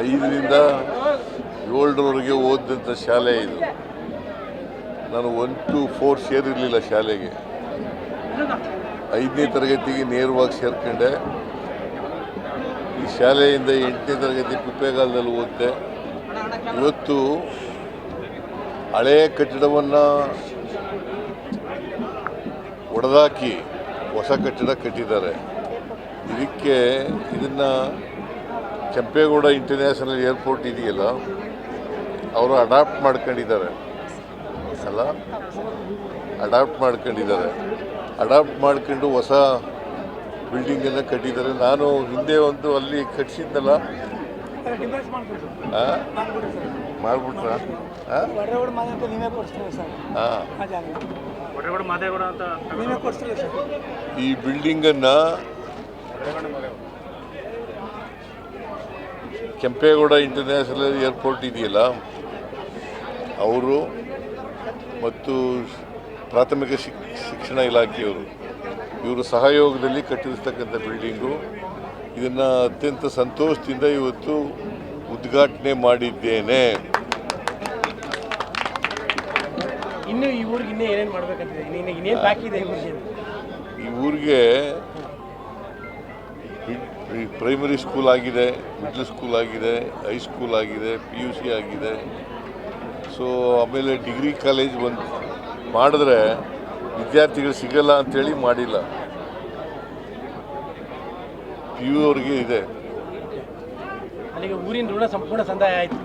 ಐದರಿಂದ ಏಳರವರೆಗೆ ಓದಿದಂಥ ಶಾಲೆ ಇದು. ನಾನು ಒನ್ ಟು ಫೋರ್ ಸೇರಿರಲಿಲ್ಲ ಶಾಲೆಗೆ. ಐದನೇ ತರಗತಿಗೆ ನೇರವಾಗಿ ಸೇರ್ಕೊಂಡೆ. ಈ ಶಾಲೆಯಿಂದ ಎಂಟನೇ ತರಗತಿ ಕುಪ್ಪೇಗಾಲದಲ್ಲಿ ಓದಿದೆ. ಇವತ್ತು ಹಳೆಯ ಕಟ್ಟಡವನ್ನು ಒಡೆದಾಕಿ ಹೊಸ ಕಟ್ಟಡ ಕಟ್ಟಿದ್ದಾರೆ. ಇದಕ್ಕೆ ಇದನ್ನು ಕೆಂಪೇಗೌಡ ಇಂಟರ್ನ್ಯಾಷನಲ್ ಏರ್ಪೋರ್ಟ್ ಇದೆಯಲ್ಲ ಅವರು ಅಡಾಪ್ಟ್ ಮಾಡ್ಕೊಂಡಿದ್ದಾರೆ. ಅಲ್ಲ? ಅಡಾಪ್ಟ್ ಮಾಡ್ಕೊಂಡಿದ್ದಾರೆ. ಅಡಾಪ್ಟ್ ಮಾಡ್ಕೊಂಡು ಹೊಸ ಬಿಲ್ಡಿಂಗನ್ನು ಕಟ್ಟಿದ್ದಾರೆ. ನಾನು ಹಿಂದೆ ಒಂದು ಅಲ್ಲಿ ಕಟ್ಸಿದ್ದಲ್ಲ ಮಾಡ್ಬಿಟ್ರ? ಈ ಸರ್? ಹಾಂ ಹೊರಗಡೆ ಮಾದಂತ ನೀವೇ ಕೊಡಿಸ್ತೀರಾ ಸರ್ ಹಾಂ ಆ ಜಾಗ ಹೊರಗಡೆ ಮಾದೇಗೌಡ ಅಂತ ನೀವೇ ಕೊಡಿಸ್ತೀರಾ ಸರ್ ಈ ಬಿಲ್ಡಿಂಗನ್ನು ಕೆಂಪೇಗೌಡ ಇಂಟರ್ನ್ಯಾಷನಲ್ ಏರ್ಪೋರ್ಟ್ ಇದೆಯಲ್ಲ ಅವರು ಮತ್ತು ಪ್ರಾಥಮಿಕ ಶಿಕ್ ಶಿಕ್ಷಣ ಇಲಾಖೆಯವರು ಇವರು ಸಹಯೋಗದಲ್ಲಿ ಕಟ್ಟಿರ್ತಕ್ಕಂಥ ಬಿಲ್ಡಿಂಗು ಇದನ್ನು ಅತ್ಯಂತ ಸಂತೋಷದಿಂದ ಇವತ್ತು ಉದ್ಘಾಟನೆ ಮಾಡಿದ್ದೇನೆ. ಇನ್ನು ಈ ಊರಿಗೆ ಇನ್ನೂ ಏನೇನು ಇದೆ? ಈ ಊರಿಗೆ ಈ ಪ್ರೈಮರಿ ಸ್ಕೂಲ್ ಆಗಿದೆ ಮಿಡ್ಲ್ ಸ್ಕೂಲ್ ಆಗಿದೆ ಹೈಸ್ಕೂಲ್ ಆಗಿದೆ ಪಿ ಯು ಸಿ ಆಗಿದೆ. ಸೊ ಆಮೇಲೆ ಡಿಗ್ರಿ ಕಾಲೇಜ್ ಬಂದು ಮಾಡಿದ್ರೆ ವಿದ್ಯಾರ್ಥಿಗಳು ಸಿಗಲ್ಲ ಅಂಥೇಳಿ ಮಾಡಿಲ್ಲ. ಪಿ ಯು ಅವ್ರಿಗೆ ಇದೆ. ಊರಿನ ಋಣ ಸಂಪೂರ್ಣ ಸಂದಾಯ ಆಯಿತು.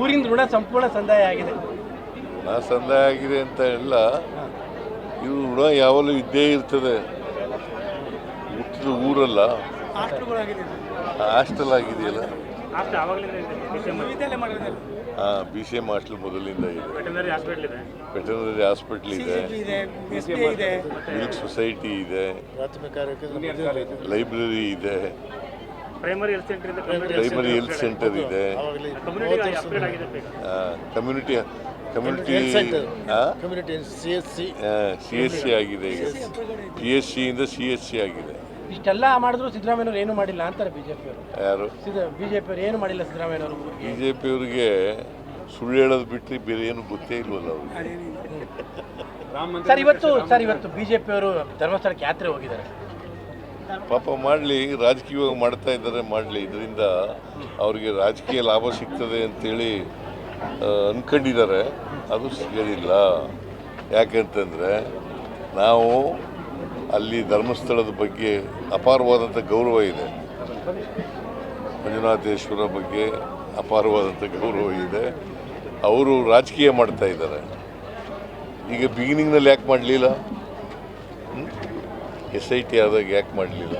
ಊರಿನ ಋಣ ಸಂಪೂರ್ಣ ಸಂದಾಯ ಆಗಿದೆ. ನಾ ಸಂದಾಯ ಆಗಿದೆ ಅಂತ ಎಲ್ಲ ಇದು ಋಣ ಯಾವಾಗಲೂ ಇದ್ದೇ ಇರ್ತದೆ. ಹುಟ್ಟಿದ ಊರಲ್ಲ. ಹಾಸ್ಟೆಲ್ ಆಗಿದೆಯಲ್ಲ? ಹಾಂ ಬಿ ಸಿ ಎಂ ಹಾಸ್ಟೆಲ್ ಮೊದಲಿಂದ ಇದೆ. ವೆಟನರಿ ಹಾಸ್ಪಿಟಲ್ ಇದೆ. ವೆಟರ್ನರಿ ಹಾಸ್ಪಿಟ್ಲ್ ಇದೆ. ಇದೆ ಎಸ್ ಇದೆ. ಮಿಲ್ಕ್ ಸೊಸೈಟಿ ಇದೆ. ಲೈಬ್ರರಿ ಇದೆ. ಪ್ರೈಮರಿ ಹೆಲ್ತ್ ಸೆಂಟರ್ ಇಂದ ಪ್ರೈಮರಿ ಹೆಲ್ತ್ ಸೆಂಟರ್ ಇದೆ. Community community community community C S C C S C ಆಗಿದೆ ಈಗ. ಪಿ ಎಸ್ ಸಿಯಿಂದ ಸಿ ಎಸ್ ಸಿ ಆಗಿದೆ. ಇಷ್ಟೆಲ್ಲ ಮಾಡಿದ್ರು ಸಿದ್ದರಾಮಯ್ಯವ್ರು ಏನು ಮಾಡಿಲ್ಲ ಅಂತಾರೆ ಬಿಜೆಪಿ ಅವರು ಯಾರು? ಸಿದ್ದ ಬಿಜೆಪಿ ಅವರು ಏನು ಮಾಡಿಲ್ಲ ಸಿದ್ದರಾಮಯ್ಯವರು ಬಿ ಜೆ ಪಿಯವ್ರಿಗೆ ಸುಳ್ಳು ಹೇಳೋದು ಬಿಟ್ಟರೆ ಬೇರೆ ಏನು ಗೊತ್ತೇ ಇಲ್ವಲ್ಲ ಅವ್ರಿಗೆ? ಸರ್ ಇವತ್ತು ಸರ್ ಇವತ್ತು ಬಿಜೆಪಿ ಅವರು ಧರ್ಮಸ್ಥಳಕ್ಕೆ ಯಾತ್ರೆ ಹೋಗಿದ್ದಾರೆ? ಪಾಪ ಮಾಡಲಿ ರಾಜಕೀಯವಾಗಿ ಮಾಡ್ತಾ ಇದ್ದಾರೆ ಮಾಡಲಿ. ಇದರಿಂದ ಅವರಿಗೆ ರಾಜಕೀಯ ಲಾಭ ಸಿಗ್ತದೆ ಅಂತೇಳಿ ಅಂದ್ಕೊಂಡಿದ್ದಾರೆ ಅನ್ಕೊಂಡಿದ್ದಾರೆ. ಅದು ಸಿಗೋದಿಲ್ಲ. ಯಾಕಂತಂದರೆ ನಾವು ಅಲ್ಲಿ ಧರ್ಮಸ್ಥಳದ ಬಗ್ಗೆ ಅಪಾರವಾದಂಥ ಗೌರವ ಇದೆ. ಮಂಜುನಾಥೇಶ್ವರ ಬಗ್ಗೆ ಅಪಾರವಾದಂಥ ಗೌರವ ಇದೆ. ಅವರು ರಾಜಕೀಯ ಮಾಡ್ತಾ ಇದ್ದಾರೆ. ಈಗ ಬಿಗಿನಿಂಗ್ನಲ್ಲಿ ಯಾಕೆ ಮಾಡಲಿಲ್ಲ? ಎಸ್ ಐ ಟಿ ಆದಾಗ ಯಾಕೆ ಮಾಡಲಿಲ್ಲ?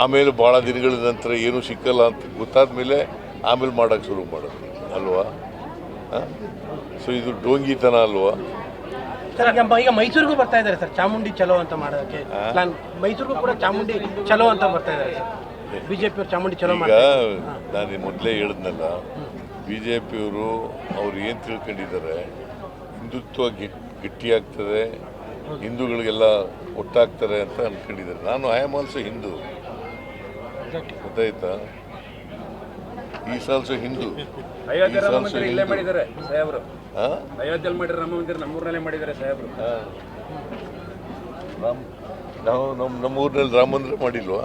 ಆಮೇಲೆ ಭಾಳ ದಿನಗಳ ನಂತರ ಏನೂ ಸಿಕ್ಕಲ್ಲ ಅಂತ ಗೊತ್ತಾದ ಮೇಲೆ ಆಮೇಲೆ ಮಾಡೋಕ್ಕೆ ಶುರು ಮಾಡೋದು ಅಲ್ವಾ? ಸೊ ಇದು ಡೋಂಗಿತನ ಅಲ್ವಾ? ಸರ್ ಈಗ ಈಗ ಮೈಸೂರಿಗೂ ಬರ್ತಾ ಇದ್ದಾರೆ ಸರ್. ಚಾಮುಂಡಿ ಚಲೋ ಅಂತ ಮಾಡೋದಕ್ಕೆ ಪ್ಲಾನ್ ಮೈಸೂರಿಗೂ ಕೂಡ ಚಾಮುಂಡಿ ಚಲೋ ಅಂತ ಬರ್ತಾ ಇದ್ದಾರೆ ಸರ್. ಬಿಜೆಪಿ ಅವರು ಚಾಮುಂಡಿ ಚಲೋ ಈಗ ಮಾಡ್ತಾರೆ. ನಾನು ಮೊದಲೇ ಹೇಳಿದ್ನಲ್ಲ ಬಿ ಜೆ ಪಿಯವರು ಅವ್ರು ಏನು ತಿಳ್ಕೊಂಡಿದ್ದಾರೆ? ಹಿಂದುತ್ವ ಗಿಟ್ಟಿ ಗಟ್ಟಿಯಾಗ್ತದೆ ಹಿಂದೂಗಳಿಗೆಲ್ಲ ಒಟ್ಟಾಗ್ತಾರೆ ಅಂತ ಅಂದ್ಕೊಂಡಿದ್ದಾರೆ ನಾನು ಐ ಆಮ್ ಆಲ್ಸೋ ಹಿಂದೂ ಗೊತ್ತಾಯ್ತಾ? Is also Hindu is also ಮಂದಿರ ಅಯೋಧ್ಯೆಯಲ್ಲಿ ಮಾಡಿರೋ ರಾಮ ಮಂದಿರ ನಮ್ಮೂರಲ್ಲೇ ಮಾಡಿದ್ದಾರೆ ಸಾಹೇಬ್ರು. ರಾಮ್ ನಾವು ನಮ್ಮ ನಮ್ಮ ಊರಿನಲ್ಲಿ ರಾಮ ಮಂದಿರ ಮಾಡಿಲ್ವಾ?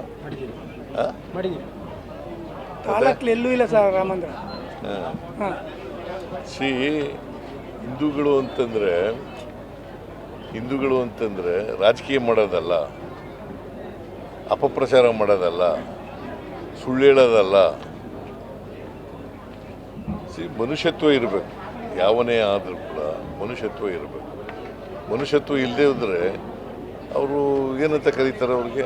ಮಾಡಿದ್ದೀವಿ. ಎಲ್ಲೂ ಇಲ್ಲ ಸರ್ ರಾಮ ಮಂದಿರ. ಸಿ ಹಿಂದೂಗಳು ಅಂತಂದರೆ ಹಿಂದೂಗಳು ಅಂತಂದರೆ ರಾಜಕೀಯ ಮಾಡೋದಲ್ಲ ಅಪಪ್ರಚಾರ ಮಾಡೋದಲ್ಲ ಸುಳ್ಳು ಹೇಳೋದಲ್ಲ. ಸಿ ಮನುಷ್ಯತ್ವ ಇರಬೇಕು. ಯಾವನೇ ಆದರೂ ಕೂಡ ಮನುಷ್ಯತ್ವ ಇರಬೇಕು. ಮನುಷ್ಯತ್ವ ಇಲ್ಲದೇ ಇದ್ದರೆ ಅವರು ಏನಂತ ಕರೀತಾರೆ ಅವ್ರಿಗೆ?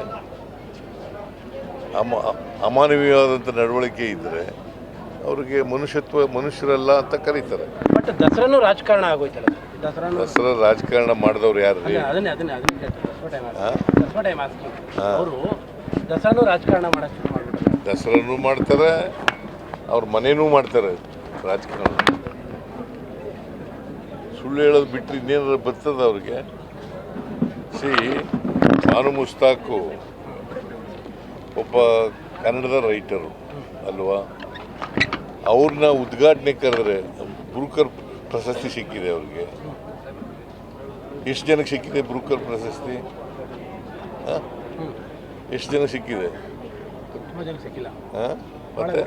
ಅಮ ಅಮಾನವೀಯವಾದಂಥ ನಡವಳಿಕೆ ಇದ್ದರೆ ಅವರಿಗೆ ಮನುಷ್ಯತ್ವ ಮನುಷ್ಯರಲ್ಲ ಅಂತ ಕರೀತಾರೆ. ಬಟ್ ದಸರಾನು ರಾಜಕಾರಣ ಆಗೋಯ್ತಲ್ಲ ದಸರಾನು ದಸರಾ ರಾಜಕಾರಣ ಮಾಡಿದವ್ರು ಯಾರು ರೀ? ಅದನ್ನೇ ಅದನ್ನೇ ಅದನ್ನೇ? ಅವರು ದಸರಾನು ರಾಜಕಾರಣ ಮಾಡಕ್ಕೆ ಶುರು ಮಾಡ್ಬಿಟ್ರು. ದಸರಾನು ಮಾಡ್ತಾರೆ ಅವ್ರ ಮನೇನೂ ಮಾಡ್ತಾರೆ ರಾಜಕಾರಣ. ಸುಳ್ಳು ಹೇಳೋದು ಬಿಟ್ಟರೆ ಇನ್ನೇನಾದ್ರು ಬರ್ತದೆ ಅವ್ರಿಗೆ? ಸಿ ಬಾನು ಮುಸ್ತಾಕು ಒಬ್ಬ ಕನ್ನಡದ ರೈಟರು ಅಲ್ವಾ? ಅವ್ರನ್ನ ಉದ್ಘಾಟನೆ ಕರೆದ್ರೆ ಬ್ರೂಕರ್ ಪ್ರಶಸ್ತಿ ಸಿಕ್ಕಿದೆ ಅವ್ರಿಗೆ. ಎಷ್ಟು ಜನಕ್ಕೆ ಸಿಕ್ಕಿದೆ ಬ್ರೂಕರ್ ಪ್ರಶಸ್ತಿ? ಹಾಂ? ಎಷ್ಟು ಜನ ಸಿಕ್ಕಿದೆ? ಸಿಕ್ಕಿಲ್ಲ? ಮತ್ತೆ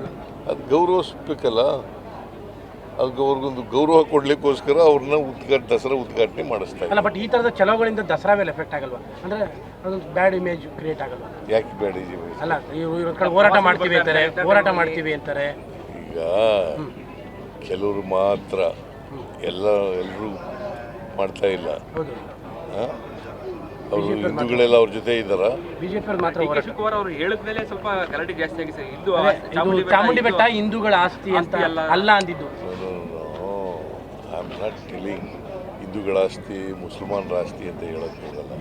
ಅದು ಗೌರವಿಸ್ಬೇಕಲ್ಲ? ಅದು ಅವ್ರಿಗೊಂದು ಗೌರವ ಕೊಡ್ಲಿಕ್ಕೋಸ್ಕರ ಅವ್ರನ್ನ ಉದ್ಘಾಟ ದಸರಾ ಉದ್ಘಾಟನೆ ಮಾಡಿಸ್ತಾ ಅಲ್ಲ ಬಟ್ ಈ ಥರದ ಚಲೋಗಳಿಂದ ದಸರಾ ಮೇಲೆ ಎಫೆಕ್ಟ್ ಆಗಲ್ವಾ? ಅಂದರೆ ಅದು ಬ್ಯಾಡ್ ಇಮೇಜ್ ಕ್ರಿಯೇಟ್ ಆಗಲ್ವಾ? ಯಾಕೆ ಬೇಡ ಇಮೇಜ್ ಅಲ್ಲ ಇವ್ರು ಇವ್ರ ಕಡೆ ಹೋರಾಟ ಮಾಡ್ತೀವಿ ಅಂತಾರೆ ಹೋರಾಟ ಮಾಡ್ತೀವಿ ಅಂತಾರೆ. ಈಗ ಕೆಲವರು ಮಾತ್ರ ಎಲ್ಲ ಎಲ್ಲರೂ ಮಾಡ್ತಾ ಇಲ್ಲ? ಅವರು ಹಿಂದೂಗಳೆಲ್ಲ ಅವ್ರ ಜೊತೆ ಇದ್ದಾರೆ. ಶಿವಕುಮಾರ್ ಅವರು ಹೇಳಿದ ಮೇಲೆ ಸ್ವಲ್ಪ ಗಲಾಟೆ ಜಾಸ್ತಿ ಆಗಿ ಸರ್. ಇದು ಚಾಮುಂಡಿ ಬೆಟ್ಟ ಹಿಂದೂಗಳ ಆಸ್ತಿ ಅಂತ ಆಸ್ತಿ ಅಲ್ಲ. ಅಲ್ಲ ಅಂದಿದ್ದು. ಐ ಆಮ್ ನಾಟ್ ಟೆಲಿಂಗ್ ಹಿಂದೂಗಳ ಆಸ್ತಿ ಮುಸಲ್ಮಾನರ ಆಸ್ತಿ ಅಂತ ಹೇಳಕ್ ಹೋಗಲ್ಲ.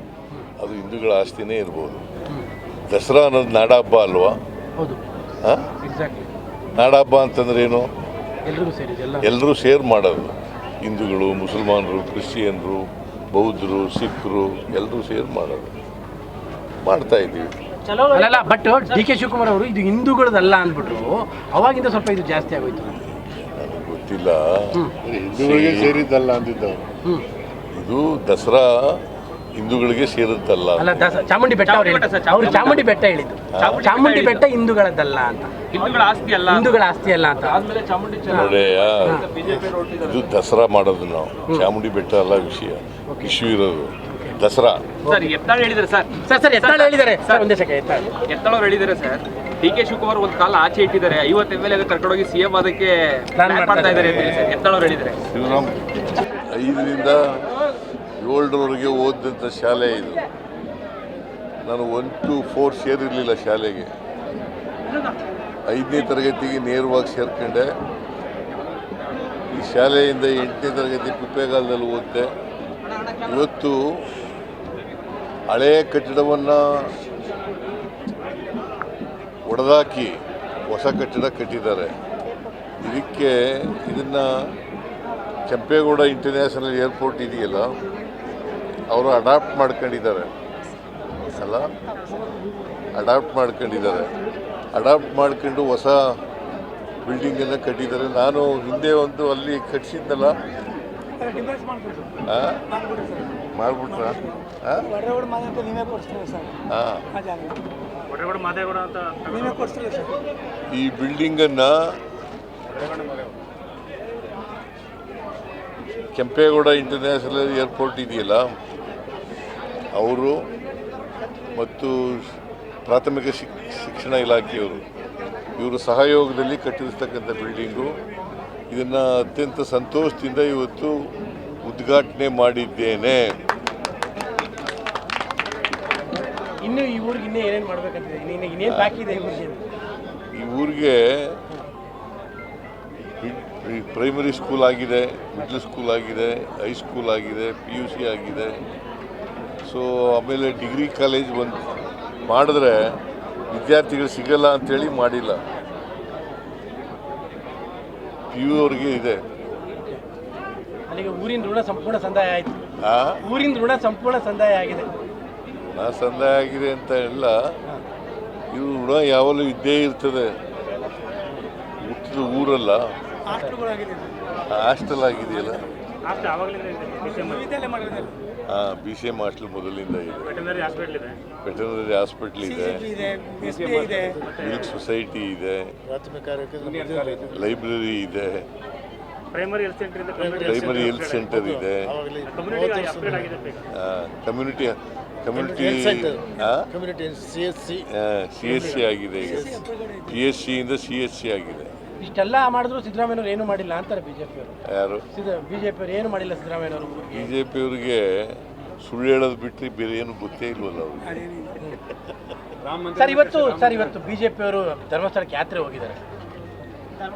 ಅದು ಹಿಂದೂಗಳ ಆಸ್ತಿನೇ ಇರ್ಬೋದು. ದಸರಾ ಅನ್ನೋದು ನಾಡಹಬ್ಬ ಅಲ್ವಾ? ಹೌದು. ಆ? ಎಕ್ಸಾಕ್ಟ್ಲಿ ನಾಡಹಬ್ಬ ಅಂತಂದ್ರೆ ಏನು ಎಲ್ಲರೂ ಸೇರಿ ಎಲ್ಲ. ಎಲ್ಲರೂ ಶೇರ್ ಮಾಡೋದು. ಹಿಂದೂಗಳು ಮುಸಲ್ಮಾನರು ಕ್ರಿಶ್ಚಿಯನ್ರು ಬೌದ್ಧರು ಸಿಖ್ರು ಎಲ್ಲರೂ ಸೇರಿ ಮಾಡೋದು. ಮಾಡ್ತಾ ಇದ್ದೀವಿ. ಅಲ್ಲ ಬಟ್ ಡಿ ಕೆ ಶಿವಕುಮಾರ್ ಅವರು ಇದು ಹಿಂದೂಗಳದಲ್ಲ ಅಂದ್ಬಿಟ್ರು ಅವಾಗಿಂದ ಸ್ವಲ್ಪ ಇದು ಜಾಸ್ತಿ ಆಗೋಯ್ತು. ನನಗೆ ಗೊತ್ತಿಲ್ಲ. ಹಿಂದೂಗಳಿಗೆ ಸೇರಿದ್ದಲ್ಲ ಅಂದಿದ್ದವರು. ಹ್ಮ್. ಇದು ದಸರಾ ಹಿಂದೂಗಳಿಗೆ ಸೇರಿದ್ದಲ್ಲ ಅಲ್ಲ ದಸ ಚಾಮುಂಡಿ ಬೆಟ್ಟ ಅವ್ರು ಹೇಳಿದ್ದು. ಅವ್ರು ಚಾಮುಂಡಿ ಬೆಟ್ಟ ಹೇಳಿದ್ದು. ಚಾಮುಂಡಿ ಬೆಟ್ಟ ಹಿಂದೂಗಳದ್ದಲ್ಲ ಅಂತ. ಹಿಂದೂಗಳ ಆಸ್ತಿ ಅಲ್ಲ ಹಿಂದೂಗಳ ಆಸ್ತಿ ಅಲ್ಲ ಅಂತ. ಆದ್ಮೇಲೆ ಚಾಮುಂಡಿ ನೋಡೇ ಇದು ದಸರಾ ಮಾಡೋದು ನಾವು. ಚಾಮುಂಡಿ ಬೆಟ್ಟ ಅಲ್ಲ ವಿಷಯ. ಇಶ್ಯೂ ಇರೋದು. ದಸರಾ. ಸರ್ ಎತ್ತಾಳ ಹೇಳಿದ್ರೆ ಸರ್. ಸರ್ ಸರ್ ಎತ್ತಾಳು ಹೇಳಿದ್ದಾರೆ. ಸರ್ ಒಂದೇ ಸೆಕೆ ಎತ್ತಾಳು ಎತ್ತಾಳ ಅವ್ರು ಹೇಳಿದ್ದಾರೆ ಸರ್. ಡಿ ಕೆ ಶಿವಕುಮಾರ್ ಒಂದು ಕಾಲ ಆಚೆ ಇಟ್ಟಿದ್ದಾರೆ. ಐವತ್ತು ಎಂ ಎಲ್ ಎ ಕರ್ಕೊಂಡೋಗಿ ಸಿ ಎಂ ಅದಕ್ಕೆ Plan ಪ್ಲಾನ್ ಮಾಡ್ತಾ ಇದ್ದಾರೆ ಅಂತ ಹೇಳಿ ಸರ್. ಎತ್ತಾಳ ಅವ್ರು ಹೇಳಿದ್ದಾರೆ. ಶಿವರಾಮ್ ಐದರಿಂದ ಏಳರವರೆಗೆ ಓದಿದಂಥ ಶಾಲೆ ಇದು. ನಾನು ಒನ್ ಟು ಫೋರ್ ಸೇರಿರಲಿಲ್ಲ ಶಾಲೆಗೆ. ಐದನೇ ತರಗತಿಗೆ ನೇರವಾಗಿ ಸೇರ್ಕೊಂಡೆ. ಈ ಶಾಲೆಯಿಂದ ಎಂಟನೇ ತರಗತಿ ಕುಪ್ಪೇಗಾಲದಲ್ಲಿ ಓದಿದೆ. ಇವತ್ತು ಹಳೆಯ ಕಟ್ಟಡವನ್ನು ಒಡೆದಾಕಿ ಹೊಸ ಕಟ್ಟಡ ಕಟ್ಟಿದ್ದಾರೆ. ಇದಕ್ಕೆ ಇದನ್ನು ಕೆಂಪೇಗೌಡ ಇಂಟರ್ನ್ಯಾಷನಲ್ ಏರ್ಪೋರ್ಟ್ ಇದೆಯಲ್ಲ? ಅವರು ಅಡಾಪ್ಟ್ ಮಾಡ್ಕೊಂಡಿದ್ದಾರೆ. ಅಲ್ಲ? ಅಡಾಪ್ಟ್ ಮಾಡ್ಕೊಂಡಿದ್ದಾರೆ. ಅಡಾಪ್ಟ್ ಮಾಡ್ಕೊಂಡು ಹೊಸ ಬಿಲ್ಡಿಂಗನ್ನು ಕಟ್ಟಿದ್ದಾರೆ. ನಾನು ಹಿಂದೆ ಒಂದು ಅಲ್ಲಿ ಕಟ್ಸಿದ್ನಲ್ಲ ಆ? ಮಾಡ್ಬಿಟ್ರ? ಈ ಬಿಲ್ಡಿಂಗನ್ನು ಕೆಂಪೇಗೌಡ ಇಂಟರ್ನ್ಯಾಷನಲ್ ಏರ್ಪೋರ್ಟ್ ಇದೆಯಲ್ಲ? ಅವರು ಮತ್ತು ಪ್ರಾಥಮಿಕ ಶಿಕ್ ಶಿಕ್ಷಣ ಇಲಾಖೆಯವರು. ಇವರು ಸಹಯೋಗದಲ್ಲಿ ಕಟ್ಟಿರ್ತಕ್ಕಂಥ ಬಿಲ್ಡಿಂಗು. ಇದನ್ನು ಅತ್ಯಂತ ಸಂತೋಷದಿಂದ ಇವತ್ತು ಉದ್ಘಾಟನೆ ಮಾಡಿದ್ದೇನೆ. ಇನ್ನು ಈ ಊರಿಗೆ ಇನ್ನೂ ಏನೇನು ಮಾಡಬೇಕಂತ ಬಾಕಿ ಇದೆ ಈ ಊರಿಗೆ? ಪ್ರೈಮರಿ ಸ್ಕೂಲ್ ಆಗಿದೆ ಮಿಡ್ಲ್ ಸ್ಕೂಲ್ ಆಗಿದೆ ಹೈಸ್ಕೂಲ್ ಆಗಿದೆ ಪಿ ಯು ಸಿ ಆಗಿದೆ. ಸೊ ಆಮೇಲೆ ಡಿಗ್ರಿ ಕಾಲೇಜ್ ಬಂದು ಮಾಡಿದ್ರೆ ವಿದ್ಯಾರ್ಥಿಗಳು ಸಿಗಲ್ಲ ಅಂಥೇಳಿ ಮಾಡಿಲ್ಲ. ಪಿ ಯು ಅವ್ರಿಗೆ ಇದೆ. ಊರಿನ ಋಣ ಸಂಪೂರ್ಣ ಸಂದಾಯ ಆಯಿತು. ಆ? ಊರಿನ ಋಣ ಸಂಪೂರ್ಣ ಸಂದಾಯ ಆಗಿದೆ. ಆ ಸಂದಾಯ ಆಗಿದೆ ಅಂತ ಇಲ್ಲ. ಇದು ಋಣ ಯಾವಾಗಲೂ ಇದ್ದೇ ಇರ್ತದೆ. ಹುಟ್ಟಿದ ಊರಲ್ಲ. ಹಾಸ್ಟೆಲ್ ಆಗಿದೆಯಲ್ಲ. ಬಿ ಸಿ ಎಂ ಹಾಂ ಬಿ ಸಿ ಎಂ ಹಾಸ್ಟೆಲ್ ಮೊದಲಿಂದ ಇದೆ. ವೆಟನರಿ ಹಾಸ್ಪಿಟಲ್ ಇದೆ. ಮಿಲ್ಕ್ ಸೊಸೈಟಿ ಇದೆ ಲೈಬ್ರರಿ ಇದೆ. ಪ್ರೈಮರಿ ಹೆಲ್ತ್ ಸೆಂಟರ್ ಇಂದ. ಪ್ರೈಮರಿ ಹೆಲ್ತ್ ಸೆಂಟರ್ ಇದೆ. ಆವಾಗಲೇ community community community health centre C S C C S C ಆಗಿದೆ ಈಗ. ಪಿ ಎಸ್ ಸಿಯಿಂದ ಸಿ ಎಸ್ ಸಿ ಆಗಿದೆ. ಇಷ್ಟೆಲ್ಲ ಮಾಡಿದ್ರು ಸಿದ್ದರಾಮಯ್ಯವ್ರು ಏನು ಮಾಡಿಲ್ಲ ಅಂತಾರೆ ಬಿಜೆಪಿಯವರು. ಯಾರು? ಬಿಜೆಪಿ ಬಿ ಜೆ ಪಿಯವರು ಏನು ಮಾಡಿಲ್ಲ ಸಿದ್ದರಾಮಯ್ಯವರು ಬಿ ಜೆ ಪಿಯವ್ರಿಗೆ ಸುಳ್ಳು ಹೇಳೋದು ಬಿಟ್ಟರೆ ಬೇರೆ ಏನು ಗೊತ್ತೇ ಇಲ್ವಲ್ಲ ಅವ್ರಿಗೆ? ಸರ್ ಇವತ್ತು ಸರ್ ಇವತ್ತು ಬಿಜೆಪಿ ಅವರು ಪಿಯವರು ಧರ್ಮಸ್ಥಳಕ್ಕೆ ಯಾತ್ರೆ ಹೋಗಿದ್ದಾರೆ.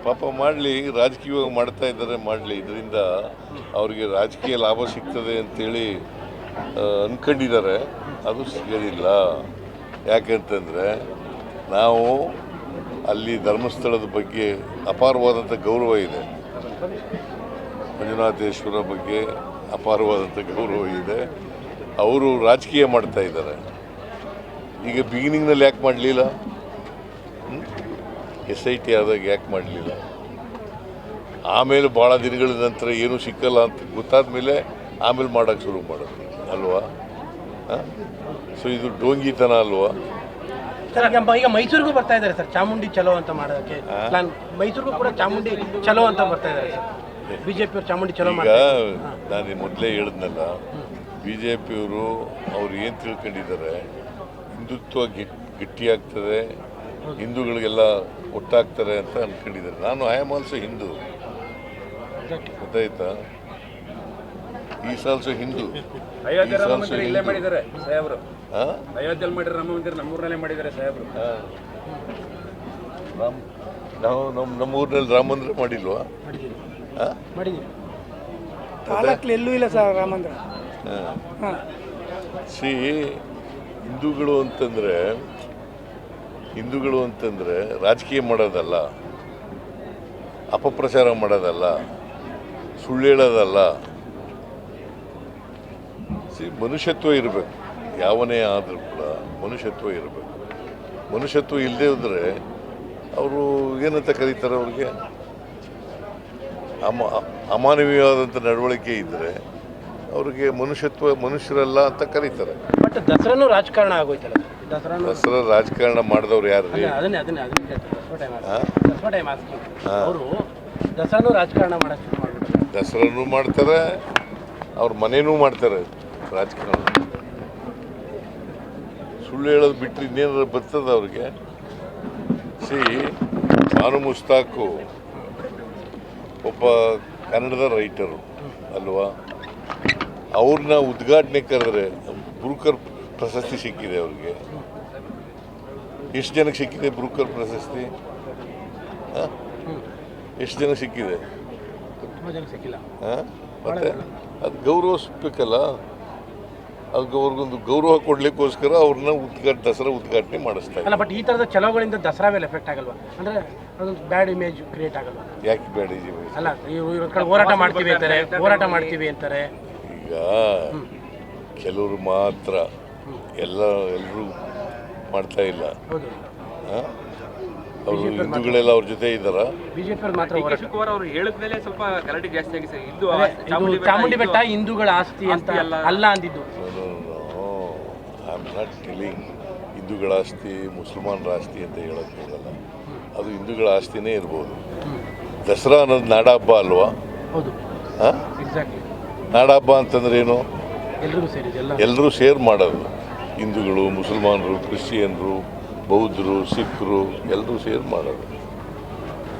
ಪಾಪ ಮಾಡಲಿ ರಾಜಕೀಯವಾಗಿ ಮಾಡ್ತಾ ಇದ್ದಾರೆ ಮಾಡಲಿ. ಇದರಿಂದ ಅವರಿಗೆ ರಾಜಕೀಯ ಲಾಭ ಸಿಗ್ತದೆ ಅಂತೇಳಿ ಅಂದ್ಕೊಂಡಿದ್ದಾರೆ ಅನ್ಕೊಂಡಿದ್ದಾರೆ. ಅದು ಸಿಗೋದಿಲ್ಲ. ಯಾಕಂತಂದರೆ ನಾವು ಅಲ್ಲಿ ಧರ್ಮಸ್ಥಳದ ಬಗ್ಗೆ ಅಪಾರವಾದಂಥ ಗೌರವ ಇದೆ. ಮಂಜುನಾಥೇಶ್ವರ ಬಗ್ಗೆ ಅಪಾರವಾದಂಥ ಗೌರವ ಇದೆ. ಅವರು ರಾಜಕೀಯ ಮಾಡ್ತಾ ಇದ್ದಾರೆ. ಈಗ ಬಿಗಿನಿಂಗ್ನಲ್ಲಿ ಯಾಕೆ ಮಾಡಲಿಲ್ಲ? ಎಸ್ ಐ ಟಿ ಆದಾಗ ಯಾಕೆ ಮಾಡಲಿಲ್ಲ? ಆಮೇಲೆ ಭಾಳ ದಿನಗಳ ನಂತರ ಏನೂ ಸಿಕ್ಕಲ್ಲ ಅಂತ ಗೊತ್ತಾದ ಮೇಲೆ ಆಮೇಲೆ ಮಾಡೋಕ್ಕೆ ಶುರು ಮಾಡೋದು ಅಲ್ವಾ? ಸೊ ಇದು ಡೋಂಗಿತನ ಅಲ್ವಾ? ಸರ್ ಈಗ ಮೈಸೂರಿಗೂ ಬರ್ತಾ ಇದ್ದಾರೆ ಸರ್. ಚಾಮುಂಡಿ ಚಲೋ ಅಂತ ಮಾಡೋದಕ್ಕೆ ಪ್ಲಾನ್ ಮೈಸೂರಿಗೂ ಕೂಡ ಚಾಮುಂಡಿ ಚಲೋ ಅಂತ ಬರ್ತಾ ಇದ್ದಾರೆ ಸರ್. ಬಿಜೆಪಿ ಅವರು ಚಾಮುಂಡಿ ಚಲೋ ಈಗ ಮಾಡ್ತಾರೆ ನಾನು ಮೊದಲೇ ಹೇಳಿದ್ನಲ್ಲ ಬಿ ಜೆ ಪಿಯವರು ಅವ್ರು ಏನು ತಿಳ್ಕೊಂಡಿದ್ದಾರೆ? ಹಿಂದುತ್ವ ಗಟ್ಟಿ ಗಟ್ಟಿಯಾಗ್ತದೆ ಹಿಂದೂಗಳಿಗೆಲ್ಲ ಒಟ್ಟಾಗ್ತಾರೆ ಅಂತ ಅಂದ್ಕೊಂಡಿದ್ದಾರೆ ನಾನು ಐ ಆಮ್ ಆಲ್ಸೋ ಹಿಂದೂ ಗೊತ್ತಾಯ್ತಾ? Is also Hindu. Is also Rama ಅಯೋಧ್ಯೆಯಲ್ಲಿ ಮಾಡಿರೋ ರಾಮ ಮಂದಿರ ನಮ್ಮೂರಲ್ಲೇ ಮಾಡಿದ್ದಾರೆ ಸಾಹೇಬ್ರು. ರಾಮ್ ನಾವು ನಮ್ಮ ನಮ್ಮ ಊರಿನಲ್ಲಿ ರಾಮ ಮಂದಿರ ಮಾಡಿಲ್ವಾ? ಮಾಡಿದ್ದೀವಿ. ತಾಲೂಕ್ಲಿ ಎಲ್ಲೂ ಇಲ್ಲ ಸರ್ ರಾಮ ಮಂದಿರ. ಸಿ ಹಿಂದೂಗಳು ಅಂತಂದರೆ ಹಿಂದೂಗಳು ಅಂತಂದರೆ ರಾಜಕೀಯ ಮಾಡೋದಲ್ಲ ಅಪಪ್ರಚಾರ ಮಾಡೋದಲ್ಲ ಸುಳ್ಳು ಹೇಳೋದಲ್ಲ ಸಿ ಮನುಷ್ಯತ್ವ ಇರಬೇಕು. ಯಾವನೇ ಆದರೂ ಕೂಡ ಮನುಷ್ಯತ್ವ ಇರಬೇಕು. ಮನುಷ್ಯತ್ವ ಇಲ್ಲದೆ ಇದ್ದರೆ ಅವರು ಏನಂತ ಕರೀತಾರೆ ಅವ್ರಿಗೆ? ಅಮ ಅಮಾನವೀಯವಾದಂಥ ನಡವಳಿಕೆ ಇದ್ದರೆ ಅವರಿಗೆ ಮನುಷ್ಯತ್ವ ಮನುಷ್ಯರಲ್ಲ ಅಂತ ಕರೀತಾರೆ. ಬಟ್ ದಸರಾನು ರಾಜಕಾರಣ ಆಗೋಯ್ತಲ್ಲ ದಸರಾ ದಸರಾ ರಾಜಕಾರಣ ಮಾಡಿದವ್ರು ಯಾರು ರೀ? ಅದನ್ನೇ ಅದನ್ನೇ. ಅವರು ದಸರಾನು ರಾಜಕಾರಣ ಮಾಡೋಕ್ಕೆ ದಸರಾನು ಮಾಡ್ತಾರೆ ಅವ್ರ ಮನೇನೂ ಮಾಡ್ತಾರೆ ರಾಜಕಾರಣ. ಸುಳ್ಳು ಹೇಳೋದು ಬಿಟ್ಟರೆ ಇನ್ನೇನಾದ್ರು ಬರ್ತದೆ ಅವ್ರಿಗೆ? ಸಿ ಭಾನು ಮುಸ್ತಾಕು ಒಬ್ಬ ಕನ್ನಡದ ರೈಟರು ಅಲ್ವಾ? ಅವ್ರನ್ನ ಉದ್ಘಾಟನೆ ಕರೆದ್ರೆ ಬ್ರೂಕರ್ ಪ್ರಶಸ್ತಿ ಸಿಕ್ಕಿದೆ ಅವ್ರಿಗೆ. ಎಷ್ಟು ಜನಕ್ಕೆ ಸಿಕ್ಕಿದೆ ಬ್ರೂಕರ್ ಪ್ರಶಸ್ತಿ? ಎಷ್ಟು ಜನಕ್ಕೆ ಸಿಕ್ಕಿದೆ? ಹಾಂ? ಜನ? ಮತ್ತೆ? ಅದು ಗೌರವಿಸ್ಬೇಕಲ್ಲ? ಅದಕ್ಕೆ ಅವ್ರಿಗೊಂದು ಗೌರವ ಕೊಡ್ಲಿಕ್ಕೋಸ್ಕರ ಅವ್ರನ್ನ ಉದ್ಘಾಟ ದಸರಾ ಉದ್ಘಾಟನೆ ಮಾಡಿಸ್ತಾ ಅಲ್ಲ ಬಟ್ ಈ ಥರದ ಚಲೋಗಳಿಂದ ದಸರಾ ಮೇಲೆ ಎಫೆಕ್ಟ್ ಆಗಲ್ವಾ? ಅಂದರೆ ಅದೊಂದು ಬ್ಯಾಡ್ ಇಮೇಜ್ ಕ್ರಿಯೇಟ್ ಆಗಲ್ವಾ? ಯಾಕೆ ಬೇಡ ಇಮೇಜ್ ಅಲ್ಲ ಇವ್ರು ಇವ್ರ ಕಡೆ ಹೋರಾಟ ಮಾಡ್ತೀವಿ ಅಂತಾರೆ ಹೋರಾಟ ಮಾಡ್ತೀವಿ ಅಂತಾರೆ. ಈಗ ಕೆಲವರು ಮಾತ್ರ ಎಲ್ಲ ಎಲ್ಲರೂ ಮಾಡ್ತಾ ಇಲ್ಲ. ಹೌದು. ಅವರು ಹಿಂದೂಗಳೆಲ್ಲ ಅವ್ರ ಜೊತೆ ಇದ್ದಾರಾ? ಬಿಜೆಪಿ ಮಾತ್ರ ಹೋರಾಟ. ಶಿವಕುಮಾರ್ ಅವರು ಹೇಳಿದ ಮೇಲೆ ಸ್ವಲ್ಪ ಗಲಾಟೆ ಜಾಸ್ತಿ ಆಗಿದೆ ಸರ್. ಇದು ಚಾಮುಂಡಿ ಬೆಟ್ಟ ಹಿಂದೂಗಳ ಆಸ್ತಿ ಅಂತ ಅಲ್ಲ. ಅಲ್ಲ ಅಂದಿದ್ದು. ನಾಟ್ ಹಿಂದೂಗಳ ಆಸ್ತಿ ಮುಸಲ್ಮಾನರ ಆಸ್ತಿ ಅಂತ ಹೇಳೋಕ್ಕೆ ಹೋಗಲ್ಲ. ಅದು ಹಿಂದೂಗಳ ಆಸ್ತಿನೇ ಇರ್ಬೋದು. ದಸರಾ ಅನ್ನೋದು ನಾಡಹಬ್ಬ ಅಲ್ವಾ? ಎಕ್ಸಾಕ್ಟ್ಲಿ ನಾಡಹಬ್ಬ ಅಂತಂದ್ರೆ ಏನು? ಎಲ್ಲರೂ ಶೇರ್ ಮಾಡೋದು. ಹಿಂದೂಗಳು ಮುಸಲ್ಮಾನರು ಕ್ರಿಶ್ಚಿಯನ್ರು ಬೌದ್ಧರು ಸಿಖ್ರು ಎಲ್ಲರೂ ಶೇರ್ ಮಾಡೋದು.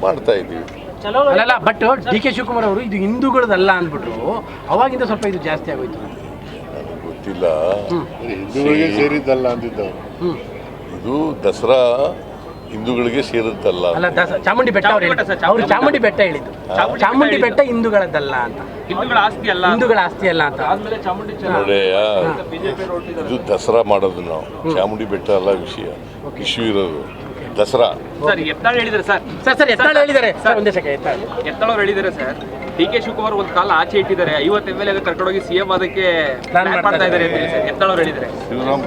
ಮಾಡ್ತಾ ಇದ್ದೀವಿ. ಅಲ್ಲಲ್ಲ ಬಟ್ ಡಿ ಕೆ ಶಿವಕುಮಾರ್ ಅವರು ಇದು ಹಿಂದೂಗಳದಲ್ಲ ಅಂದ್ಬಿಟ್ರು ಅವಾಗಿಂದ ಸ್ವಲ್ಪ ಇದು ಜಾಸ್ತಿ ಆಗೋಯ್ತು. ಗೊತ್ತಿಲ್ಲ ಹಿಂದೂಗಳಿಗೆ ಸೇರಿದ್ದಲ್ಲ ಅಂದಿದ್ದವರು. ಇದು ದಸರಾ ಹಿಂದೂಗಳಿಗೆ ಸೇರಿದ್ದಲ್ಲ ಅಲ್ಲ ದಸ ಚಾಮುಂಡಿ ಬೆಟ್ಟ ಅವ್ರು ಚಾಮುಂಡಿ ಬೆಟ್ಟ ಹೇಳಿದ್ದು ಅವ್ರು ಚಾಮುಂಡಿ ಬೆಟ್ಟ ಹೇಳಿದ್ದು. ಚಾಮುಂಡಿ ಚಾಮುಂಡಿ ಬೆಟ್ಟ ಬೆಟ್ಟ ಹಿಂದೂಗಳದ್ದಲ್ಲ ಅಂತ. ಹಿಂದೂಗಳ ಆಸ್ತಿ ಅಲ್ಲ ಹಿಂದೂಗಳ ಆಸ್ತಿ ಅಲ್ಲ ಅಂತ. ಆದ್ಮೇಲೆ ಚಾಮುಂಡಿ ಚಲೋ ನೋಡೆಯ ಬಿಜೆಪಿ ಇದು ದಸರಾ ಮಾಡೋದು ನಾವು. ಚಾಮುಂಡಿ ಬೆಟ್ಟ ಅಲ್ಲ ವಿಷಯ. ಇಶ್ಯೂ ಇರೋದು. ದಸರಾ. ಸರ್ ಎತ್ತಾಳ ಹೇಳಿದ್ದಾರೆ ಸರ್. ಸರ್ ಸರ್ ಎತ್ತಾಳು ಹೇಳಿದ್ದಾರೆ. ಸರ್ ಒಂದೇ ಸೆಕೆಂಡ್ ಎತ್ತಾಳು ಎತ್ತಾಳವ್ರು ಹೇಳಿದ್ದಾರೆ ಸರ್. ಡಿ ಕೆ ಶಿವಕುಮಾರ್ ಒಂದು ಕಾಲ ಆಚೆ ಇಟ್ಟಿದ್ದಾರೆ. ಐವತ್ತು ಎಂ ಎಲ್ ಎ ಕರ್ಕೊಂಡೋಗಿ ಸಿ ಎಂ ಅದಕ್ಕೆ ಪ್ಲಾನ್ ಮಾಡ್ತಾ ಇದ್ದಾರೆ ಅಂತ ಹೇಳಿ ಸರ್. ಎತ್ತಾಳ್ ಹೇಳಿದ್ದಾರೆ. ಶಿವರಾಮ್.